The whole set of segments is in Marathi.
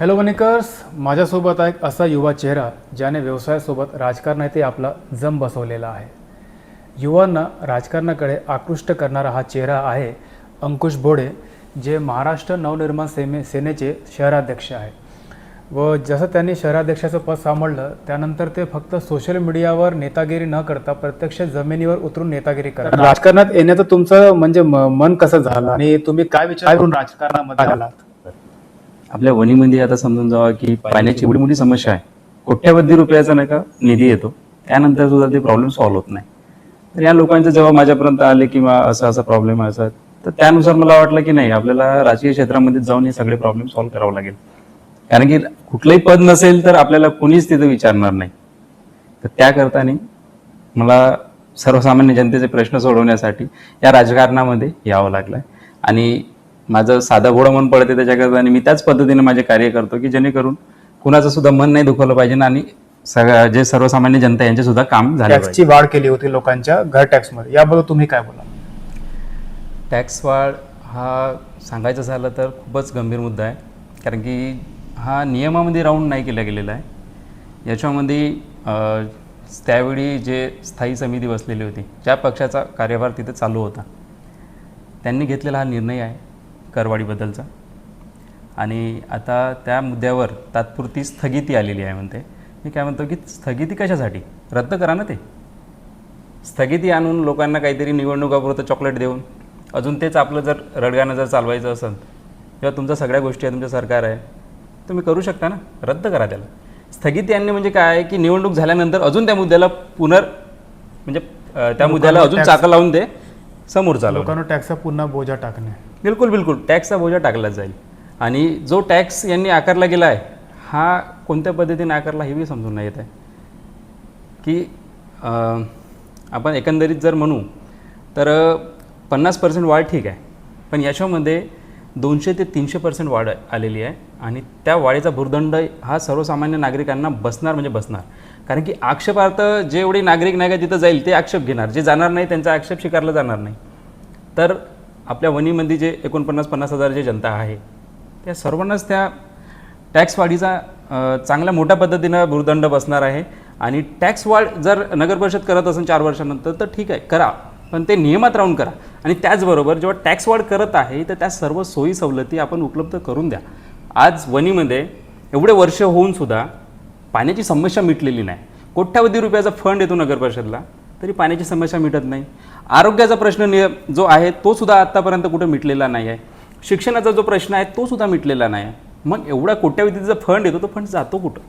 हॅलो वनेकर्स माझ्यासोबत आहे एक असा युवा चेहरा ज्याने व्यवसायासोबत राजकारणातही आपला जम बसवलेला आहे. युवांना राजकारणाकडे आकृष्ट करणारा हा चेहरा आहे अंकुश बोडे जे महाराष्ट्र नवनिर्माण सेने सेनेचे शहराध्यक्ष आहे व जसं त्यांनी शहराध्यक्षाचं पद सांभाळलं त्यानंतर ते फक्त सोशल मीडियावर नेतागिरी न करता प्रत्यक्ष जमिनीवर उतरून नेतागिरी करतात. राजकारणात येण्याचं तुमचं म्हणजे म- मन कसं झालं? आणि तुम्ही काय विचार करून राजकारणामध्ये आलात? आपल्या वणीमध्ये आता समजून जावा की पाण्याची एवढी मोठी समस्या आहे. कोट्यावधी रुपयाचा नाही का निधी येतो. त्यानंतर सुद्धा ते प्रॉब्लेम सॉल्व्ह होत नाही. तर या लोकांचं जेव्हा माझ्यापर्यंत आले किंवा असा असा प्रॉब्लेम असा तर त्यानुसार मला वाटलं की नाही आपल्याला राजकीय क्षेत्रामध्ये जाऊन हे सगळे प्रॉब्लेम सॉल्व्ह करावं लागेल. कारण की कुठलंही पद नसेल तर आपल्याला कोणीच तिथं विचारणार नाही. तर त्या मला सर्वसामान्य जनतेचे प्रश्न सोडवण्यासाठी या राजकारणामध्ये यावं लागलं आणि माझं साधा भोळं मन पडते त्याच्याकरता आणि मी त्याच पद्धतीने माझे कार्य करतो की जेणेकरून कुणाचं सुद्धा मन नाही दुखवलं पाहिजे आणि सगळ्या जे सर्वसामान्य जनता यांचे सुद्धा काम झालं पाहिजे. टॅक्सची वाढ केली होती लोकांच्या घर टॅक्समध्ये. याबद्दल तुम्ही काय बोला टॅक्स वाढ हा सांगायचं झालं तर खूपच गंभीर मुद्दा आहे. कारण की हा नियमामध्ये राहून नाही केला गेलेला आहे. याच्यामध्ये त्यावेळी जे स्थायी समिती बसलेली होती ज्या पक्षाचा कार्यभार तिथे चालू होता. त्यांनी घेतलेला हा निर्णय आहे. करवाढीबद्दलचा. आणि आता त्या मुद्द्यावर तात्पुरती स्थगिती आलेली आहे म्हणते. मी काय म्हणतो की स्थगिती कशासाठी? रद्द करा ना ते. स्थगिती आणून लोकांना काहीतरी निवडणुकापुरतं चॉकलेट देऊन अजून तेच आपलं जर रडगाणं जर चालवायचं असेल किंवा तुमच्या सगळ्या गोष्टी आहे तुमचं सरकार आहे तुम्ही करू शकता ना? रद्द करा त्याला. स्थगिती आणणे म्हणजे काय आहे की निवडणूक झाल्यानंतर अजून त्या मुद्द्याला पुनर म्हणजे त्या मुद्द्याला अजून चाकं लावून दे. समोर चालव लोकांना टॅक्सचा पुन्हा बोजा टाकणे. बिलकुल बिलकुल. टॅक्सचा बोजा टाकला जाईल. आणि जो टॅक्स यांनी आकारला गेला आहे हा कोणत्या पद्धतीने आकारला हे बी समजून नाही येत आहे. की अं, आपण एकंदरीत जर म्हणू तर पन्नास पर्सेंट वाढ ठीक आहे. पण याच्यामध्ये दोनशे ते तीनशे पर्सेंट वाढ आलेली आहे. आणि त्या वाढीचा भुर्दंड हा सर्वसामान्य नागरिकांना बसणार म्हणजे बसणार. कारण की आक्षेपार्थ जे एवढे नागरिक नाही का तिथं जाईल ते आक्षेप घेणार. जे जाणार नाही त्यांचा आक्षेप स्वीकारला जाणार नाही. तर आपल्या वणीमध्ये जे एकोणपन्नास पन्नास हजार जे जनता आहे त्या सर्वांनाच त्या टॅक्स वाढीचा चांगल्या मोठ्या पद्धतीनं भूदंड बसणार आहे. आणि टॅक्स वाढ जर नगर परिषद करत असेल चार वर्षानंतर तर ठीक आहे करा. पण ते नियमात राहून करा. आणि त्याचबरोबर जेव्हा टॅक्स वाढ करत आहे तर त्या सर्व सोयी सवलती आपण उपलब्ध करून द्या. आज वणीमध्ये एवढे वर्ष होऊन सुद्धा पाण्याची समस्या मिटलेली नाही. कोट्यावधी रुपयाचा फंड येतो नगर परिषदला तरी पाण्याची समस्या मिटत नाही. आरोग्याचा प्रश्न नि जो आहे तो सुद्धा आत्तापर्यंत कुठं मिटलेला नाही आहे. शिक्षणाचा जो प्रश्न आहे तो सुद्धा मिटलेला नाही आहे. मग एवढा कोट्यावधीचा फंड येतो तो फंड जातो कुठं?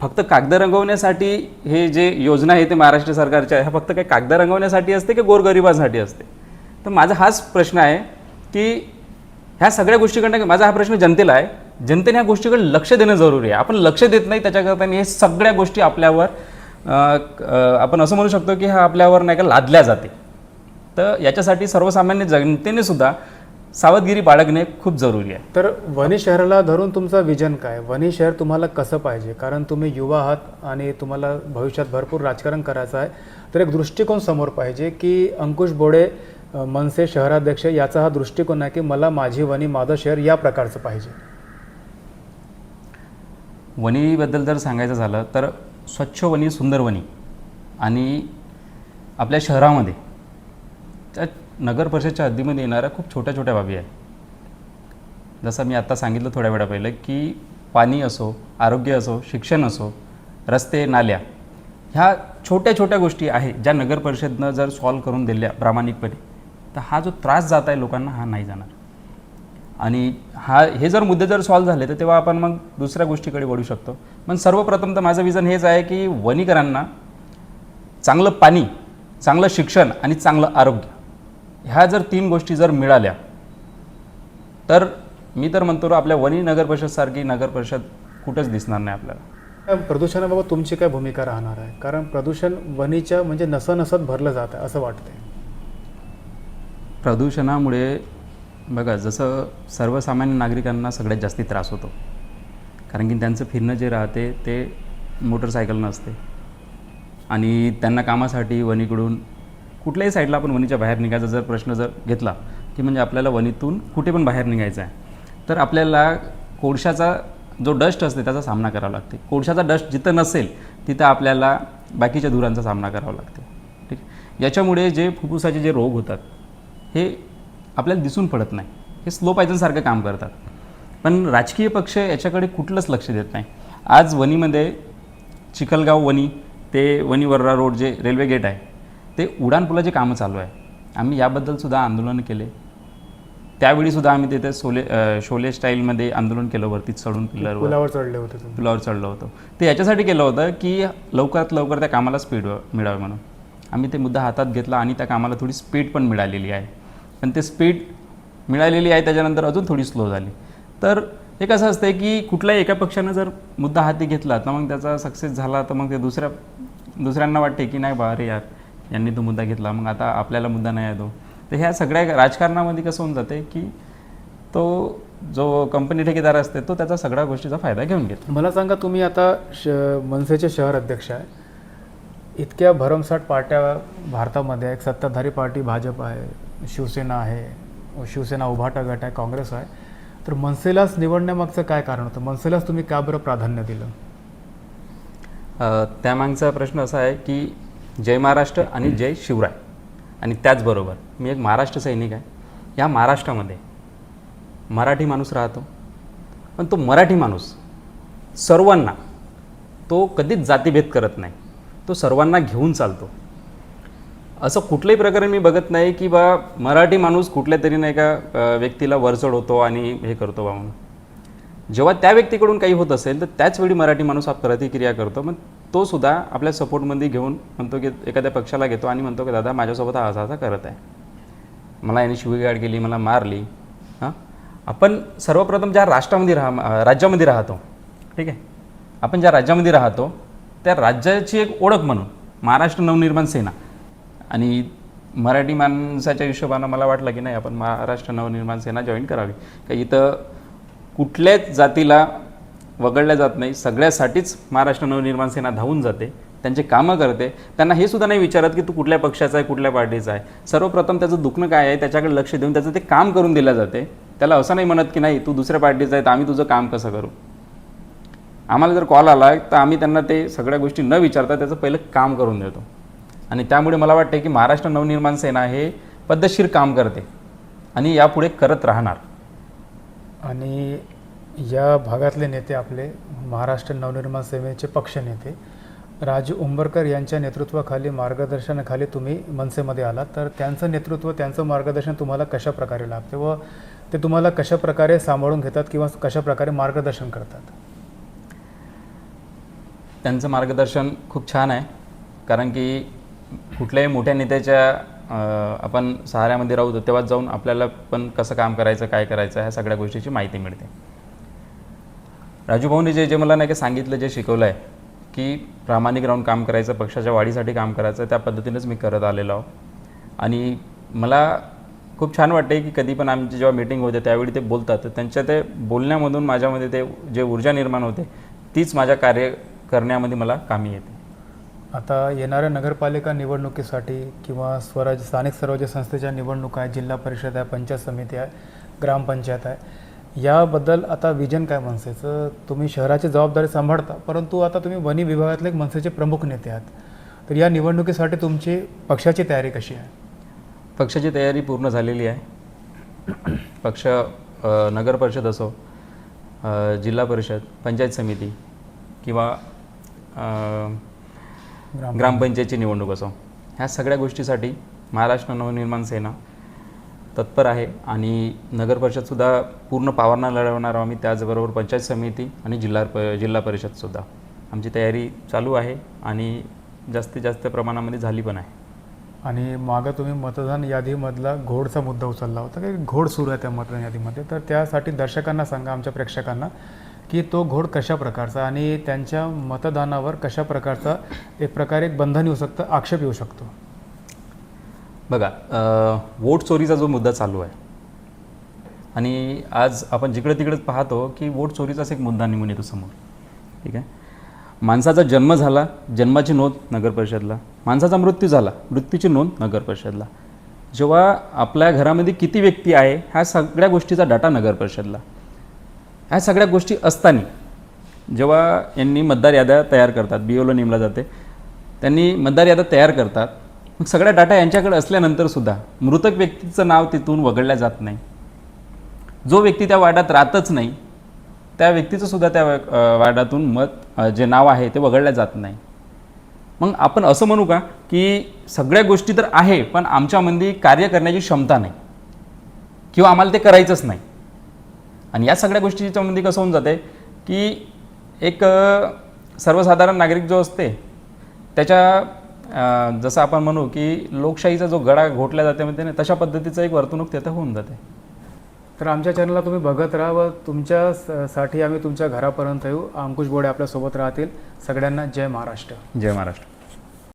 फक्त कागद रंगवण्यासाठी हे जे योजना आहे ते महाराष्ट्र सरकारच्या ह्या फक्त काही कागद रंगवण्यासाठी असते की गोरगरिबांसाठी असते? तर माझा हाच प्रश्न आहे की ह्या सगळ्या गोष्टीकडनं माझा हा प्रश्न जनतेला आहे. जनतेने ह्या गोष्टीकडे लक्ष देणं जरुरी आहे. आपण लक्ष देत नाही त्याच्याकरता हे सगळ्या गोष्टी आपल्यावर आपण असं म्हणू शकतो की हा आपल्यावर नाही का लादल्या जाते. तर याच्यासाठी सर्वसामान्य जनतेने सुद्धा सावधगिरी बाळगणे खूप जरुरी आहे. तर वणी शहराला धरून तुमचं विजन काय? वणी शहर तुम्हाला कसं पाहिजे? कारण तुम्ही युवा आहात आणि तुम्हाला भविष्यात भरपूर राजकारण करायचं आहे. तर एक दृष्टिकोन समोर पाहिजे की अंकुश बोडे मनसे शहराध्यक्ष याचा हा दृष्टिकोन आहे की मला माझी वणी माझं शहर या प्रकारचं पाहिजे. वणीबद्दल जर सांगायचं झालं तर स्वच्छ वनी सुंदर वणी आणि आपल्या शहरामध्ये त्या नगर परिषदच्या हद्दीमध्ये येणाऱ्या खूप छोट्या छोट्या बाबी आहेत. जसं मी आत्ता सांगितलं थोड्या वेळा पहिलं की पाणी असो आरोग्य असो शिक्षण असो रस्ते नाल्या ह्या छोट्या छोट्या गोष्टी आहे ज्या नगर परिषदनं जर सॉल्व करून दिल्या प्रामाणिकपणे तर हा जो त्रास जात आहे लोकांना हा नाही जाणार. आणि हा हे जर मुद्दे जर सॉल्व्ह झाले तर तेव्हा आपण मग दुसऱ्या गोष्टीकडे वळू शकतो. पण सर्वप्रथम तर माझं विजन हेच आहे की वणीकरांना चांगलं पाणी चांगलं शिक्षण आणि चांगलं आरोग्य ह्या जर तीन गोष्टी जर मिळाल्या तर मी तर म्हणतो आपल्या वणी नगर परिषदसारखी नगर परिषद कुठंच दिसणार नाही आपल्याला. प्रदूषणाबाबत तुमची काय भूमिका राहणार आहे? कारण प्रदूषण वणीच्या म्हणजे नसनसत भरलं जात आहे असं वाटतंय. प्रदूषणामुळे बघा जसं सर्वसामान्य नागरिकांना सगळ्यात जास्ती त्रास होतो. कारण की त्यांचं फिरणं जे राहते ते मोटरसायकलनं असते. आणि त्यांना कामासाठी वणीकडून कुठल्याही साईडला आपण वणीच्या बाहेर निघायचा जर प्रश्न जर घेतला की म्हणजे आपल्याला वणीतून कुठे पण बाहेर निघायचं आहे तर आपल्याला कोळशाचा जो डस्ट असते त्याचा सामना करावा लागते. कोळशाचा डस्ट जिथं नसेल तिथं आपल्याला बाकीच्या धुरांचा सामना करावा लागते. ठीक याच्यामुळे जे फुफ्फुसाचे जे रोग होतात हे आपल्याला दिसून पडत नाही. हे स्लो पायझनसारखं काम करतात. पण राजकीय पक्ष याच्याकडे कुठलंच लक्ष देत नाही. आज वणीमध्ये चिखलगाव वणी ते वणी वर्रा रोड जे रेल्वे गेट आहे ते उड्डाणपुलाचे कामं चालू आहे. आम्ही याबद्दलसुद्धा आंदोलन केले. त्यावेळीसुद्धा आम्ही तिथे सोले शोले स्टाईलमध्ये आंदोलन केलं वरती चढून पिल्लरवर पुलावर चढले होते पुलावर चढलो होतो. ते याच्यासाठी केलं होतं की लवकरात लवकर त्या कामाला स्पीड मिळावी म्हणून. आम्ही ते मुद्दा हातात घेतला आणि त्या कामाला थोडी स्पीड पण मिळालेली आहे. पण ते स्पीड मिळालेली आहे त्याच्यानंतर अजून थोडी स्लो झाली. तर हे कसं असतं की कुठल्याही एका पक्षानं जर मुद्दा हाती घेतला तर मग त्याचा सक्सेस झाला तर मग ते दुसऱ्या दुसऱ्यांना वाटते की नाही बा अरे यार यांनी तो मुद्दा घेतला मग आता आपल्याला मुद्दा नाही येतो. तर ह्या सगळ्या राजकारणामध्ये कसं होऊन जाते की तो जो कंपनी ठेकेदार असते तो त्याचा सगळ्या गोष्टीचा फायदा घेऊन घेतो. मला सांगा तुम्ही आता श मनसेचे शहर अध्यक्ष आहे. इतक्या भरमसाठ पार्ट्या भारतामध्ये आहे. एक सत्ताधारी पार्टी भाजप आहे. शिवसेना आहे शिवसेना उभाटा गट आहे काँग्रेस आहे. तर मनसेलाच निवडण्यामागचं काय कारण होतं? मनसेलाच तुम्ही का बरं प्राधान्य दिलं? त्यामागचा प्रश्न असा आहे की जय महाराष्ट्र आणि जय शिवराय. आणि त्याचबरोबर मी एक महाराष्ट्र सैनिक आहे. या महाराष्ट्रामध्ये मराठी माणूस राहतो. पण तो मराठी माणूस सर्वांना तो कधीच जातीभेद करत नाही. तो सर्वांना घेऊन चालतो. असं कुठलंही प्रकारे मी बघत नाही की बा मराठी माणूस कुठल्या तरी नाही का व्यक्तीला वरचढ होतो आणि हे करतो बा म्हणून. जेव्हा त्या व्यक्तीकडून काही होत असेल तर त्याच वेळी मराठी माणूस हा प्रतिक्रिया करतो. मग तो सुद्धा आपल्या सपोर्टमध्ये घेऊन म्हणतो की एखाद्या पक्षाला घेतो आणि म्हणतो की दादा माझ्यासोबत हा असा असा करत आहे. मला याने शिवीगाड केली मला मारली. हां? आपण सर्वप्रथम ज्या राष्ट्रामध्ये राहा राज्यामध्ये राहतो ठीक आहे? आपण ज्या राज्यामध्ये राहतो त्या राज्याची एक ओळख म्हणून महाराष्ट्र नवनिर्माण सेना आणि मराठी माणसाच्या हिशोबानं मला वाटलं की नाही आपण महाराष्ट्र नवनिर्माण सेना जॉईन करावी. का इथं कुठल्याच जातीला वगळल्या जात नाही सगळ्यासाठीच महाराष्ट्र नवनिर्माण सेना धावून जाते त्यांचे कामं करते. त्यांना हे सुद्धा नाही विचारत की तू कुठल्या पक्षाचा आहे कुठल्या पार्टीचा आहे. सर्वप्रथम त्याचं दुखणं काय आहे त्याच्याकडे लक्ष देऊन त्याचं ते काम करून दिलं जाते. त्याला असं नाही म्हणत की नाही तू दुसऱ्या पार्टीचा आहे तर आम्ही तुझं काम कसं करू? आम्हाला जर कॉल आला तर आम्ही त्यांना ते सगळ्या गोष्टी न विचारता त्याचं पहिलं काम करून देतो. आणि त्यामुळे मला वाटते की महाराष्ट्र नवनिर्माण सेना हे पद्धतशीर काम करते आणि यापुढे करत राहणार. आणि या भागातले नेते आपले महाराष्ट्र नवनिर्माण सेनेचे पक्षनेते राजू उंबरकर यांच्या नेतृत्वाखाली मार्गदर्शनाखाली तुम्ही मनसेमध्ये आलात. तर त्यांचं नेतृत्व त्यांचं मार्गदर्शन तुम्हाला कशा प्रकारे लागते व ते तुम्हाला कशा प्रकारे सांभाळून घेतात किंवा कशा प्रकारे मार्गदर्शन करतात? त्यांचं मार्गदर्शन खूप छान आहे. कारण की कुठल्याही मोठ्या नेत्याच्या आपण सहाऱ्यामध्ये राहू तेव्हा जाऊन आपल्याला पण कसं काम करायचं काय करायचं ह्या सगळ्या गोष्टीची माहिती मिळते. राजू भाऊने जे जे मला नाही का सांगितलं जे शिकवलं आहे की प्रामाणिक राहून काम करायचं पक्षाच्या वाढीसाठी काम करायचं त्या पद्धतीनेच मी करत आलेलो आहो. आणि मला खूप छान वाटते की कधी पण आमची जेव्हा मीटिंग होते त्यावेळी ते बोलतात. तर त्यांच्या ते बोलण्यामधून माझ्यामध्ये ते जे ऊर्जा निर्माण होते तीच माझ्या कार्य करण्यामध्ये मला कामी येते. आता येणाऱ्या नगरपालिका निवडणुकीसाठी किंवा स्वराज्य स्थानिक स्वराज्य संस्थेच्या निवडणुका आहे जिल्हा परिषद आहे पंचायत समिती आहे ग्रामपंचायत आहे. याबद्दल आता विजन काय मनसेचं? तुम्ही शहराची जबाबदारी सांभाळता परंतु आता तुम्ही वनी विभागातले एक मनसेचे प्रमुख नेते आहात. तर या निवडणुकीसाठी तुमची पक्षाची तयारी कशी आहे? पक्षाची तयारी पूर्ण झालेली आहे. पक्ष नगर परिषद असो जिल्हा परिषद पंचायत समिती किंवा ग्रामपंचायतची निवडणूक असो. ह्या सगळ्या गोष्टीसाठी महाराष्ट्र नवनिर्माण सेना तत्पर आहे आणि नगर परिषदसुद्धा पूर्ण पावरनं लढवणार आम्ही. त्याचबरोबर पंचायत समिती आणि जिल्हा प जिल्हा परिषदसुद्धा आमची तयारी चालू आहे आणि जास्तीत जास्त प्रमाणामध्ये झाली पण आहे. आणि मागं तुम्ही मतदान यादीमधला घोडचा मुद्दा उचलला होता. की घोड सुरू आहे त्या मतदान यादीमध्ये. तर त्यासाठी दर्शकांना सांगा आमच्या प्रेक्षकांना. की तो घोड कशा प्रकारचा आणि त्यांच्या मतदानावर कशा प्रकारचा एक प्रकारे एक बंधन येऊ शकतं आक्षेप येऊ शकतो? बघा अ, वोट चोरीचा जो मुद्दा चालू आहे आणि आज आपण जिकडे तिकडे पाहतो की वोट चोरीचाच एक मुद्दा निघून येतो समोर. ठीक आहे? माणसाचा जन्म झाला जन्माची नोंद नगर परिषदला. माणसाचा मृत्यू झाला मृत्यूची नोंद नगर परिषदला. जेव्हा आपल्या घरामध्ये किती व्यक्ती आहे ह्या सगळ्या गोष्टीचा डाटा नगर परिषदला. ह्या सगळ्या गोष्टी असताना जेव्हा यांनी मतदार याद्या तयार करतात बी ओला नेमला जाते त्यांनी मतदार याद्या तयार करतात. मग सगळ्या डाटा यांच्याकडे असल्यानंतरसुद्धा मृतक व्यक्तीचं नाव तिथून वगळल्या जात नाही. जो व्यक्ती त्या वार्डात राहतच नाही त्या व्यक्तीचं सुद्धा त्या अ, वार्डातून मत जे नाव आहे ते वगळल्या जात नाही. मग आपण असं म्हणू का की सगळ्या गोष्टी तर आहे पण आमच्यामध्ये कार्य करण्याची क्षमता नाही. किंवा आम्हाला ते करायचंच नाही. आणि या सगळ्या गोष्टीच्यामध्ये कसं होऊन जाते की एक सर्वसाधारण नागरिक जो असते त्याच्या जसं आपण म्हणू की लोकशाहीचा जो गडा घोटला जाते म्हणते ना तशा पद्धतीचं एक वर्तणूक तिथं होऊन जाते. तर आमच्या चॅनलला तुम्ही बघत राहा व तुमच्या स- साठी आम्ही तुमच्या घरापर्यंत येऊ. अंकुश बोडे आपल्यासोबत राहतील. सगळ्यांना जय महाराष्ट्र. जय महाराष्ट्र.